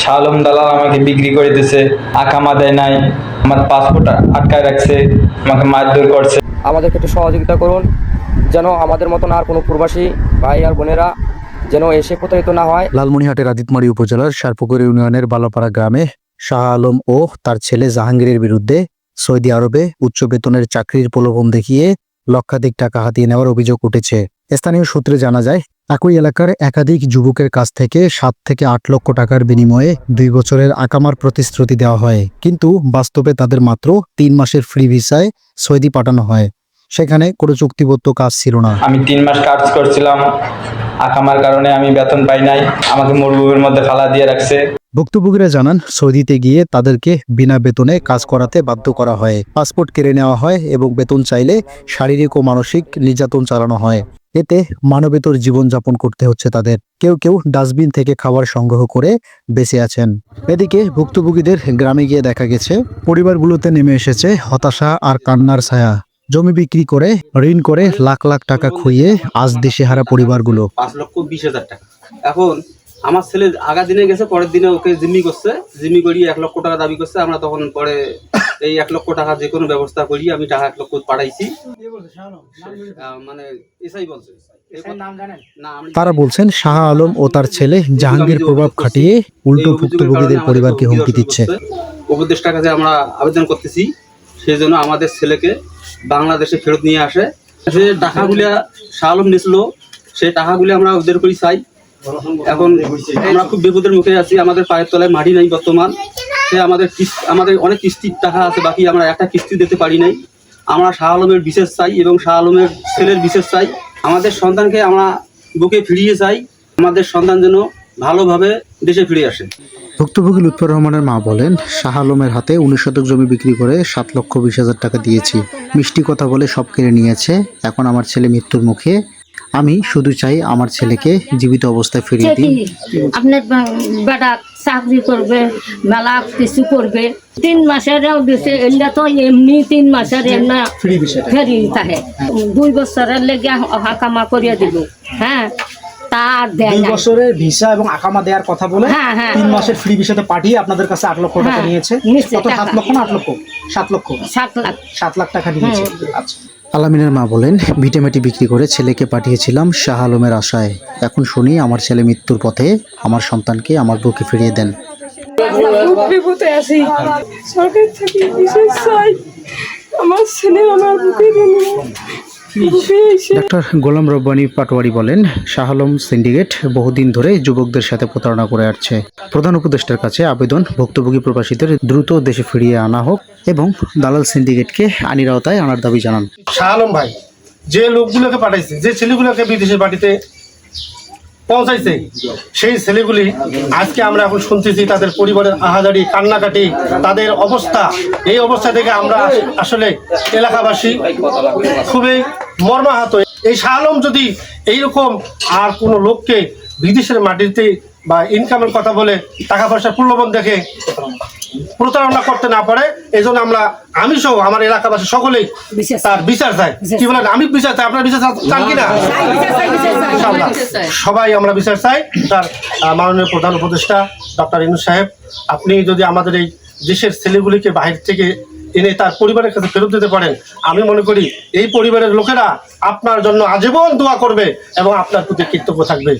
শাহ আলম দালাল আমাকে বিক্রি করে দিছে আকামা দেয় নাই আমার পাসপোর্ট আটকায় রাখছে আমাকে মারধর করছে। আমাদেরকে একটু সহযোগিতা করুন যেন আমাদের মতন আর কোনো প্রবাসী ভাই আর বোনেরা যেন এসে প্রতারিত না হয়। লালমনিহাটের আদিতমারি উপজেলার শারপুকুর ইউনিয়নের বালাপাড়া গ্রামে শাহ আলম ও তার ছেলে জাহাঙ্গীরের বিরুদ্ধে সৌদি আরবে উচ্চ বেতনের চাকরির প্রলোভন দেখিয়ে লক্ষাধিক টাকা হাতিয়ে নেওয়ার অভিযোগ উঠেছে। স্থানীয় সূত্রে জানা যায় একই এলাকার একাধিক যুবকের কাছ থেকে সাত থেকে আট লক্ষ টাকার বিনিময়ে দুই বছরের আকামার প্রতিশ্রুতি দেওয়া হয়। কিন্তু বাস্তবে তাদের মাত্র তিন মাসের ফ্রি ভিসায় সৌদি পাঠানো হয়। সেখানে কোনো চুক্তিবদ্ধ কাজ ছিল না। আমি তিন মাস কাজ করছিলাম। আকামার কারণে আমি বেতন পাই নাই। আমাকে মরুভূমির মধ্যে ফালা দিয়ে রাখছে। ভুক্তভোগীরা জানান সৌদিতে গিয়ে তাদেরকে বিনা বেতনে কাজ করাতে বাধ্য করা হয়। পাসপোর্ট কেড়ে নেওয়া হয় এবং বেতন চাইলে শারীরিক ও মানসিক নির্যাতন চালানো হয়। এতে মানবেতর জীবনযাপন করতে হচ্ছে তাদের। কেউ কেউ ডাস্টবিন থেকে খাবার সংগ্রহ করে বেঁচে আছেন। এদিকে ভুক্তভোগীদের গ্রামে গিয়ে দেখা গেছে, পরিবারগুলোতে নেমে এসেছে হতাশা আর কান্নার ছায়া। জমি বিক্রি করে, ঋণ করে লাখ লাখ টাকা খুইয়ে আজ দেশেহারা পরিবারগুলো। পাঁচ লক্ষ বিশ হাজার টাকা। এখন আমার ছেলে আগা দিনে গেছে, পরের দিনে ওকে জিম্মি করছে। জিম্মি করিয়ে এক লক্ষ টাকা দাবি করছে। আমরা তখন পরে এই এক লক্ষ টাকা যে কোনো ব্যবস্থা করি, আমি টাকা এক লক্ষ পাঠাইছি। মানে তারা বলছেন শাহ আলম ও তার ছেলে জাহাঙ্গীর প্রভাব খাটিয়ে উল্টো ভুক্তভোগীদের পরিবারকে হুমকি দিচ্ছে। উপদেষ্টার কাছে আমরা আবেদন করতেছি সেই জন্য আমাদের ছেলেকে বাংলাদেশে ফেরত নিয়ে আসে। যে টাকাগুলা শাহ আলম নিয়েছিল সেই টাকাগুলি আমরা ওদের করি চাই। এখন আমরা খুব বিপদের মুখে আছি আমাদের পায়ের তলায় মাটি নাই বর্তমান। সে আমাদের কিস- আমাদের অনেক কিস্তির টাকা আছে বাকি আমরা একটা কিস্তি দিতে পারি নাই। আমরা শাহ আলমের বিশেষ চাই এবং শাহ আলমের ছেলের বিশেষ চাই। আমাদের সন্তানকে আমরা বুকে ফিরিয়ে চাই। আমাদের সন্তান যেন ভালোভাবে দেশে ফিরে আসে। ভুক্তভোগী লুৎফর রহমানের মা বলেন শাহ আলমের হাতে উনিশ শতক জমি বিক্রি করে সাত লক্ষ বিশ হাজার টাকা দিয়েছি। মিষ্টি কথা বলে সব কেড়ে নিয়েছে। এখন আমার ছেলে মৃত্যুর মুখে। আমি শুধু চাই আমার ছেলেকে জীবিত অবস্থায় ফিরিয়ে দিন। আপনার চাকরি করবে মেলা কিছু করবে। তিন মাসেরও দিছে এগুলা তো এমনি তিন মাসের এমনা ফেরি থাকে। দুই বছরের লেগে অহা কামা করিয়া দিব। হ্যাঁ তা আর দেয় দুই বছরের ভিসা এবং আকামা দেওয়ার কথা বলে হ্যাঁ, হ্যাঁ। তিন মাসের ফ্রি ভিসাতে পাঠিয়ে আপনাদের কাছে আট লক্ষ টাকা হ্যাঁ, নিয়েছে। কত? সাত লক্ষ না আট লক্ষ? সাত লক্ষ। সাত লাখ। সাত লাখ টাকা নিয়েছে। আচ্ছা। আলামিনের মা বলেন ভিটেমেটি বিক্রি করে ছেলেকে পাঠিয়েছিলাম শাহ আলমের আশায়। এখন শুনি আমার ছেলে মৃত্যুর পথে আমার সন্তানকে আমার বুকে ফিরিয়ে দেন। আমার ছেলে আমার বুকে ডাক্তার গোলাম রব্বানী পাটোয়ারি বলেন শাহ আলম সিন্ডিকেট বহুদিন ধরে যুবকদের সাথে প্রতারণা করে আসছে। প্রধান উপদেষ্টার কাছে আবেদন ভুক্তভোগী প্রবাসীদের দ্রুত দেশে ফিরিয়ে আনা হোক এবং দালাল সিন্ডিকেটকে আনির আওতায় আনার দাবি জানান। শাহলম ভাই যে লোকগুলোকে পাঠাইছে যে ছেলেগুলোকে বিদেশের বাড়িতে পৌঁছাইছে। সেই ছেলেগুলি আজকে আমরা এখন শুনতেছি তাদের পরিবারের আহাজারি, কান্নাকাটি, তাদের অবস্থা। এই অবস্থা থেকে আমরা আসলে এলাকাবাসী খুবই মর্মাহত। এই শাহ আলম যদি এইরকম আর কোনো লোককে বিদেশের মাটিতে বা ইনকামের কথা বলে টাকা পয়সার প্রলোভন দেখে প্রতারণা করতে না পারে এই জন্য আমরা আমি সহ আমার এলাকাবাসী সকলেই তার বিচার চাই। কি বলেন? আমি বিচার চাই আপনার বিচার চান কিনা? সবাই আমরা বিচার চাই। তার মাননীয় প্রধান উপদেষ্টা ডক্টর ইনু সাহেব আপনি যদি আমাদের এই দেশের ছেলেগুলিকে বাইরে থেকে এনে তার পরিবারের কাছে ফেরত দিতে পারেন আমি মনে করি এই পরিবারের লোকেরা আপনার জন্য আজীবন দোয়া করবে এবং আপনার প্রতি কৃতজ্ঞ থাকবে।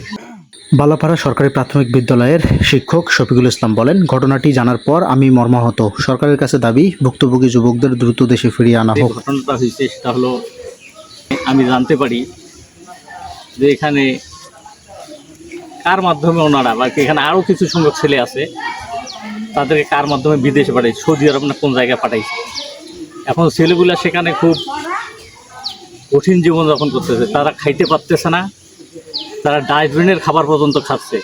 বালাপাড়া সরকারি প্রাথমিক বিদ্যালয়ের শিক্ষক শফিকুল ইসলাম বলেন ঘটনাটি জানার পর আমি মর্মাহত। সরকারের কাছে দাবি ভুক্তভোগী যুবকদের দ্রুত দেশে ফিরিয়ে আনা হোক। ঘটনাটা হয়েছে সেটা হলো আমি জানতে পারি যে এখানে কার মাধ্যমে ওনারা বা এখানে আরও কিছু সংখ্যক ছেলে আছে তাদেরকে কার মাধ্যমে বিদেশে পাঠাই সৌদি আরব না কোন জায়গায় পাঠাইছে? এখন ছেলেগুলা সেখানে খুব কঠিন জীবনযাপন করতেছে তারা খাইতে পারতেছে না তারা ডাস্টবিনের খাবার পর্যন্ত খাচ্ছে।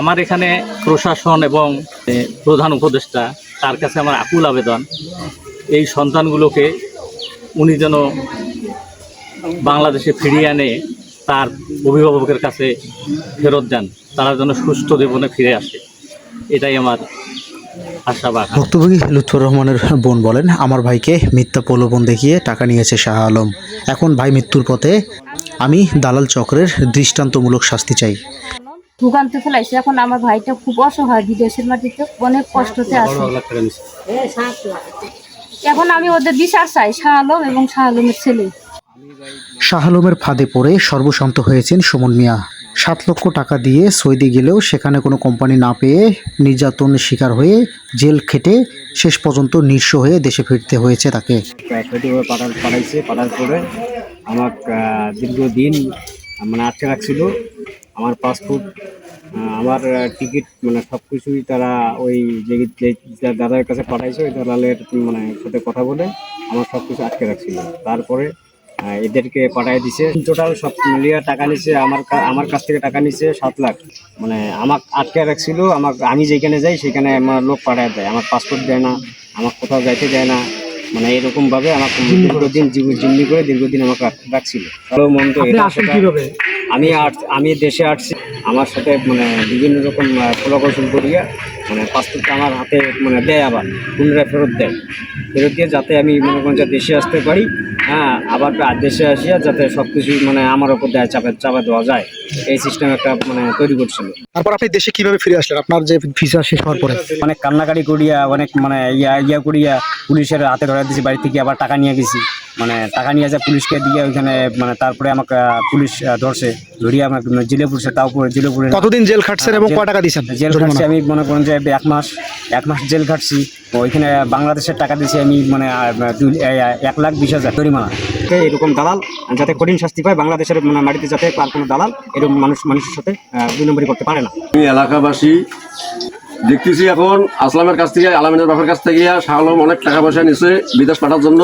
আমার এখানে প্রশাসন এবং প্রধান উপদেষ্টা, তার কাছে আমার আকুল আবেদন। এই সন্তানগুলোকে উনি যেন বাংলাদেশে ফিরিয়ে আনে, তার অভিভাবকের কাছে ফেরত দেন তারা যেন সুস্থ জীবনে ফিরে আসে। এটাই আমার। ভুক্তভোগী লুৎফর রহমানের বোন বলেন আমার ভাইকে মিথ্যা প্রলোভন দেখিয়ে টাকা নিয়েছে শাহ আলম। এখন ভাই মৃত্যুর পথে। আমি দালাল চক্রের দৃষ্টান্তমূলক শাস্তি চাই। ভোগান্তি ফেলাইছে। এখন আমার ভাইটা খুব অসহায় বিদেশের মাটিতে। অনেক কষ্টতে আছে। এখন আমি ওদের বিচার চাই শাহ আলম এবং শাহ আলমের ছেলে। শাহ আলমের ফাঁদে পড়ে সর্বশান্ত হয়েছেন সুমন মিয়া। সাত লক্ষ টাকা দিয়ে সৌদি গেলেও সেখানে কোনো কোম্পানি না পেয়ে নির্যাতনের শিকার হয়ে জেল খেটে শেষ পর্যন্ত নিঃস্ব হয়ে দেশে ফিরতে হয়েছে তাকে। ফেটিভাবে পাঠাইছে। পাঠার পরে আমার দীর্ঘদিন মানে আটকে রাখছিল। আমার পাসপোর্ট আমার টিকিট মানে সব কিছুই তারা ওই যে দাদার কাছে পাঠাইছে, ওই দালালের মানে সাথে কথা বলে আমার সব কিছু আটকে রাখছিল। তারপরে এদেরকে পাঠিয়ে দিছে। টোটাল সব মিলিয়ে টাকা নিছে আমার আমার কাছ থেকে টাকা নিছে সাত লাখ। মানে আমাকে আটকে রাখছিল আমার আমি যেখানে যাই সেখানে আমার লোক পাঠায় দেয়। আমার পাসপোর্ট দেয় না আমার কোথাও যাইতে দেয় না। মানে এরকম ভাবে আমাকে দীর্ঘদিন জিম্মি করে দীর্ঘদিন আমাকে রাখ- রাখছিল। ভালো মন্দ আমি আট- আমি দেশে আসছি আমার সাথে মানে বিভিন্ন রকম কৌশল করিয়া মানে পাসপোর্টটা আমার হাতে মানে দেয় আবার পুনরায় ফেরত দেয়। ফেরত দিয়ে যাতে আমি মনে করেন দেশে আসতে পারি। হ্যাঁ আবার দেশে আসিয়া যাতে সবকিছু মানে আমার ওপর দেয় চাপে চাপে দেওয়া যায় এই সিস্টেম একটা মানে তৈরি করছিল। তারপর আপনি দেশে কীভাবে ফিরে আসলেন? আপনার যে ভিসা শেষ হওয়ার পরে? অনেক কান্নাকাটি করিয়া অনেক মানে ইয়া ইয়া করিয়া পুলিশের হাতে ধরা দিয়েছি বাড়ি থেকে আবার টাকা নিয়ে গেছি। মানে টাকা নিয়ে যায় পুলিশকে দিয়ে ওইখানে মানে তারপরে আমাকে পুলিশ ধরছে ধরিয়ে আমাকে মানে জেলে পুরছে তাও পরে জেলে পুরে কতদিন জেল খাটছেন এবং কয় টাকা দিয়েছেন জেল খাটছি আমি মনে করেন যে এক মাস এক মাস জেল খাটছি। ওইখানে বাংলাদেশের টাকা দিয়েছি আমি মানে দুই এক লাখ বিশ হাজার জরিমানা। এরকম দালাল যাতে কঠিন শাস্তি পায় বাংলাদেশের মানে মাটিতে যাতে আর কোনো দালাল এরকম মানুষ মানুষের সাথে দুই নম্বরই করতে পারে না। আমি এলাকাবাসী দেখতেছি এখন আসলামের কাছ থেকে, আলামিনের বাপের কাছ থেকে শাহ আলম অনেক টাকা পয়সা নিছে বিদেশ পাঠার জন্য।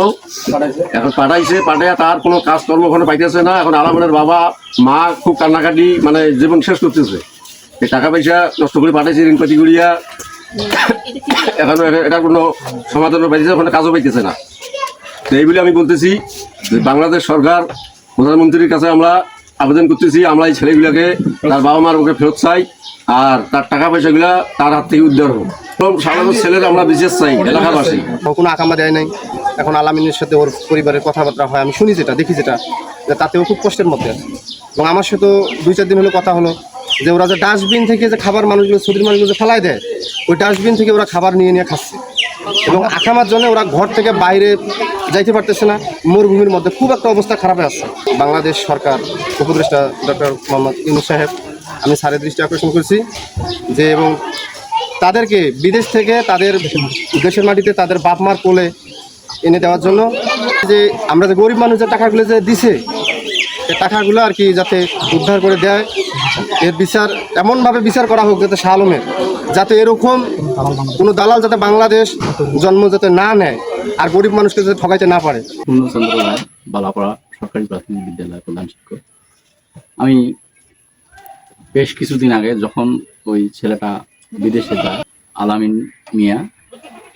এখন পাঠাইছে, পাঠাইয়া তার কোনো কাজকর্ম ওখানে পাইতেছে না। এখন আলামিনের বাবা, মা খুব কান্নাকাটি মানে জীবন শেষ করতেছে। এই টাকা পয়সা নষ্ট করে পাঠাইছে ঋণ পাতি করিয়া। এখন এটা কোনো সমাধান পাইতেছে ওখানে কাজও পাইতেছে না। তো এইগুলি আমি বলতেছি যে বাংলাদেশ সরকার, প্রধানমন্ত্রীর কাছে আমরা আবেদন করতেছি আমরা এই ছেলেগুলোকে, তার বাবা মার ওকে ফেরত চাই, আর তার টাকা পয়সাগুলা তার হাত থেকে উদ্ধার হোক। আমরা কোনো দেয় নাই। এখন আলামিনের সাথে ওর পরিবারের কথাবার্তা হয়। আমি শুনি দেখি তাতেও খুব কষ্টের মধ্যে এবং আমার সাথেও দুই চার দিন হলো কথা হলো, যে ওরা যে ডাস্টবিন থেকে যে খাবার মানুষগুলো ছুটির মানুষগুলো ফেলায় দেয়, ওই ডাস্টবিন থেকে ওরা খাবার নিয়ে নিয়ে খাচ্ছে। এবং আকামার জন্য ওরা ঘর থেকে বাইরে যাইতে পারতেছে না। মরুভূমির মধ্যে খুব একটা অবস্থা খারাপে আছে। বাংলাদেশ সরকার উপদেষ্টা ডক্টর মোহাম্মদ ইনু সাহেব, আমি স্যারের দৃষ্টি আকর্ষণ করছি যে এবং তাদেরকে বিদেশ থেকে তাদের দেশের মাটিতে তাদের বাপ মার কোলে এনে দেওয়ার জন্য যে আমরা যে গরিব মানুষ যে টাকাগুলো যে দিছে টাকাগুলো আর কি যাতে উদ্ধার করে দেয়। এর বিচার এমনভাবে বিচার করা হোক যাতে শাহ আলমের যাতে এরকম কোনো দালাল যাতে বাংলাদেশ জন্ম যাতে না নেয় আর গরিব মানুষকে যাতে ঠকাইতে না পারে। বালাপাড়া সরকারি প্রাথমিক বিদ্যালয়, প্রধান শিক্ষক। আমি বেশ কিছুদিন আগে যখন ওই ছেলেটা বিদেশে যায়, আলামিন মিয়া,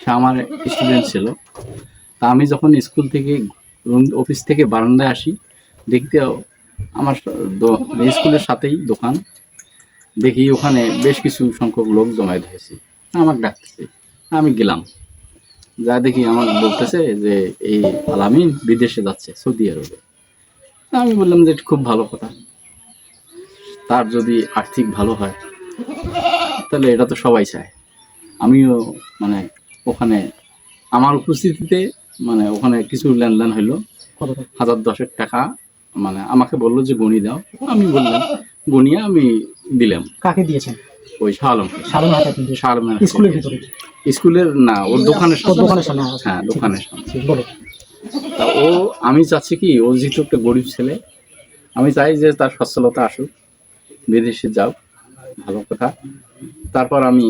সে আমার স্টুডেন্ট ছিল। তা আমি যখন স্কুল থেকে রুম- অফিস থেকে বারান্দায় আসি, দেখতে আমার স্কুলের সাথেই দোকান। দেখি ওখানে বেশ কিছু সংখ্যক লোক জমায়েত হয়েছে। আমাকে ডাকতেছে আমি গেলাম। যা দেখি আমাকে বলতেছে যে এই আলামিন বিদেশে যাচ্ছে সৌদি আরবে। আমি বললাম যে খুব ভালো কথা। তার যদি আর্থিক ভালো হয় তাহলে এটা তো সবাই চায়। আমিও মানে ওখানে আমার উপস্থিতিতে মানে ওখানে কিছু লেনদেন হইল। হাজার দশেক টাকা মানে আমাকে বলল যে গণি দাও। আমি বললাম গনিয়ে আমি দিলাম। কাকে দিয়েছেন? ওই শালম। শালম দিয়েছেন। স্কুলের ভিতরে? স্কুলের না ওর দোকানের। দোকানের সামনে হ্যাঁ দোকানের সামনে। বলো তা ও আমি চাচ্ছি কি ও যেহেতু একটা গরিব ছেলে আমি চাই যে তার সচ্ছলতা আসুক বিদেশে যাও ভালো কথা। তারপর আমি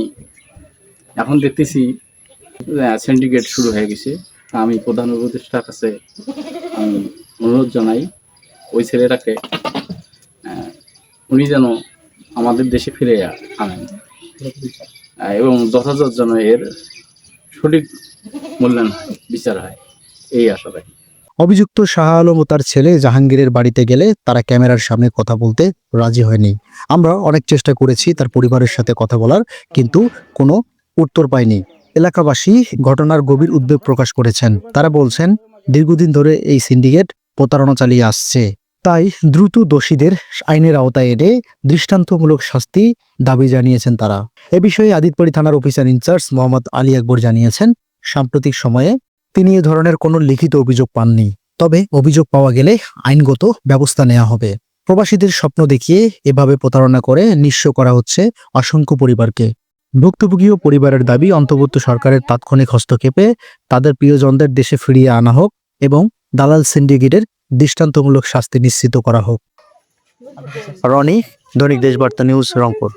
এখন দেখতেছি সিন্ডিকেট শুরু হয়ে গেছে। তা আমি প্রধান উপদেষ্টার কাছে আমি অনুরোধ জানাই ওই ছেলেটাকে উনি যেন আমাদের দেশে ফিরে আনেন। এবং যথাযথ যেন এর সঠিক মূল্যায়ন বিচার হয়। এই আশা রাখি। অভিযুক্ত শাহ আলম ও তার ছেলে জাহাঙ্গীরের বাড়িতে গেলে তারা ক্যামেরার সামনে কথা বলতে রাজি হয়নি। আমরা অনেক চেষ্টা করেছি তার পরিবারের সাথে কথা বলার, কিন্তু কোনো উত্তর পাইনি। এলাকাবাসী ঘটনার গভীর উদ্বেগ প্রকাশ করেছেন। তারা বলছেন, দীর্ঘদিন ধরে এই সিন্ডিকেট প্রতারণা চালিয়ে আসছে। তাই দ্রুত দোষীদের আইনের আওতায় এনে দৃষ্টান্তমূলক শাস্তি দাবি জানিয়েছেন তারা। এ বিষয়ে আদিতপুরি থানার officer in charge Mohammad Ali Akbar জানিয়েছেন, সাম্প্রতিক সময়ে তিনি এ ধরনের কোনো লিখিত অভিযোগ পাননি, তবে অভিযোগ পাওয়া গেলে আইনগত ব্যবস্থা নেওয়া হবে। প্রবাসীদের স্বপ্ন দেখিয়ে এভাবে প্রতারণা করে নিঃস্ব করা হচ্ছে অসংখ্য পরিবারকে। ভুক্তভোগী ও পরিবারের দাবি, অন্তর্বর্তী সরকারের তাৎক্ষণিক হস্তক্ষেপে তাদের প্রিয়জনদের দেশে ফিরিয়ে আনা হোক এবং দালাল সিন্ডিকেটের দৃষ্টান্তমূলক শাস্তি নিশ্চিত করা হোক। রনি দৈনিক দেশবার্তা নিউজ রংপুর।